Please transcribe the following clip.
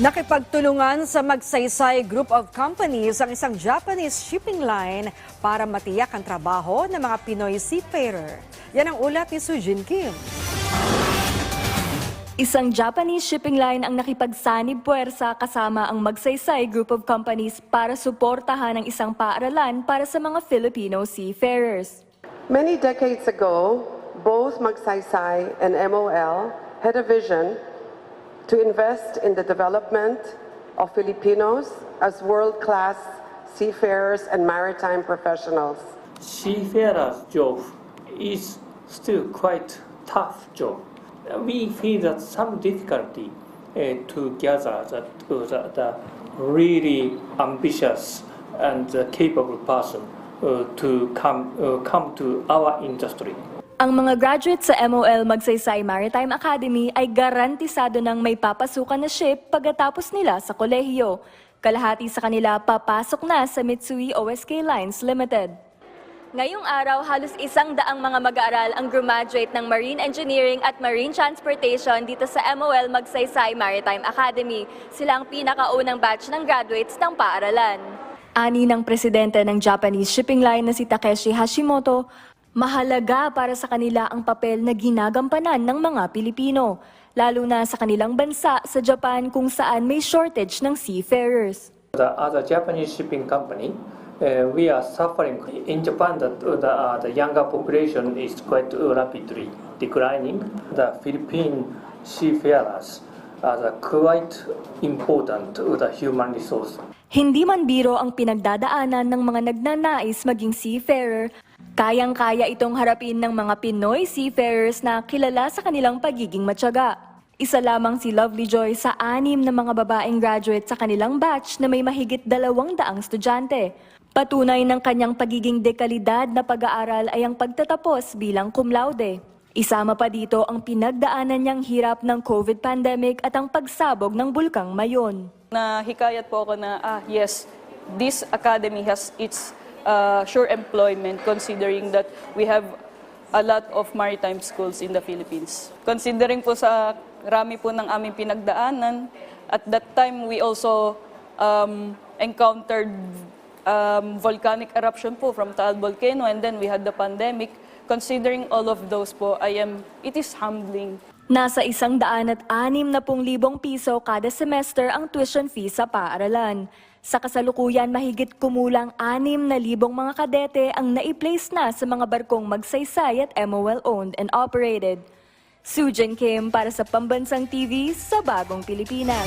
Nakipagtulungan sa Magsaysay Group of Companies ang isang Japanese shipping line para matiyak ang trabaho ng mga Pinoy seafarer. Yan ang ulat ni Sujin Kim. Isang Japanese shipping line ang nakipagsanib puwersa kasama ang Magsaysay Group of Companies para suportahan ang isang paaralan para sa mga Filipino seafarers. Many decades ago, both Magsaysay and MOL had a vision to invest in the development of Filipinos as world-class seafarers and maritime professionals. seafarer's job is still quite tough job. We feel that some difficulty uh, to gather uh, the, the really ambitious and uh, capable person uh, to come uh, come to our industry. Ang mga graduates sa MOL Magsaysay Maritime Academy ay garantisado ng may papasukan na ship pagkatapos nila sa kolehiyo. Kalahati sa kanila papasok na sa Mitsui OSK Lines Limited. Ngayong araw, halos isang daang mga mag-aaral ang graduate ng Marine Engineering at Marine Transportation dito sa MOL Magsaysay Maritime Academy. Sila ang pinakaunang batch ng graduates ng paaralan. Ani ng presidente ng Japanese shipping line na si Takeshi Hashimoto, mahalaga para sa kanila ang papel na ginagampanan ng mga Pilipino, lalo na sa kanilang bansa sa Japan kung saan may shortage ng seafarers. The other Japanese shipping company, uh, we are suffering in Japan. That the, uh, the younger population is quite rapidly declining. The Philippine seafarers are the quite important to the human resource. Hindi man biro ang pinagdadaanan ng mga nagnanais maging seafarer, kayang-kaya itong harapin ng mga Pinoy seafarers na kilala sa kanilang pagiging matyaga. Isa lamang si Lovely Joy sa anim na mga babaeng graduate sa kanilang batch na may mahigit dalawang daang estudyante. Patunay ng kanyang pagiging dekalidad na pag-aaral ay ang pagtatapos bilang cum laude. Isama pa dito ang pinagdaanan niyang hirap ng COVID pandemic at ang pagsabog ng bulkang Mayon. na hikayat po ako na, ah, yes, this academy has its uh, sure employment considering that we have a lot of maritime schools in the Philippines. Considering po sa rami po ng aming pinagdaanan, at that time we also um, encountered um, volcanic eruption po from Taal Volcano and then we had the pandemic. Considering all of those po, I am, it is humbling Nasa isang daan at anim na pung libong piso kada semester ang tuition fee sa paaralan. Sa kasalukuyan, mahigit kumulang anim na libong mga kadete ang naiplace na sa mga barkong magsaysay at MOL owned and operated. Sujin Kim para sa Pambansang TV sa Bagong Pilipinas.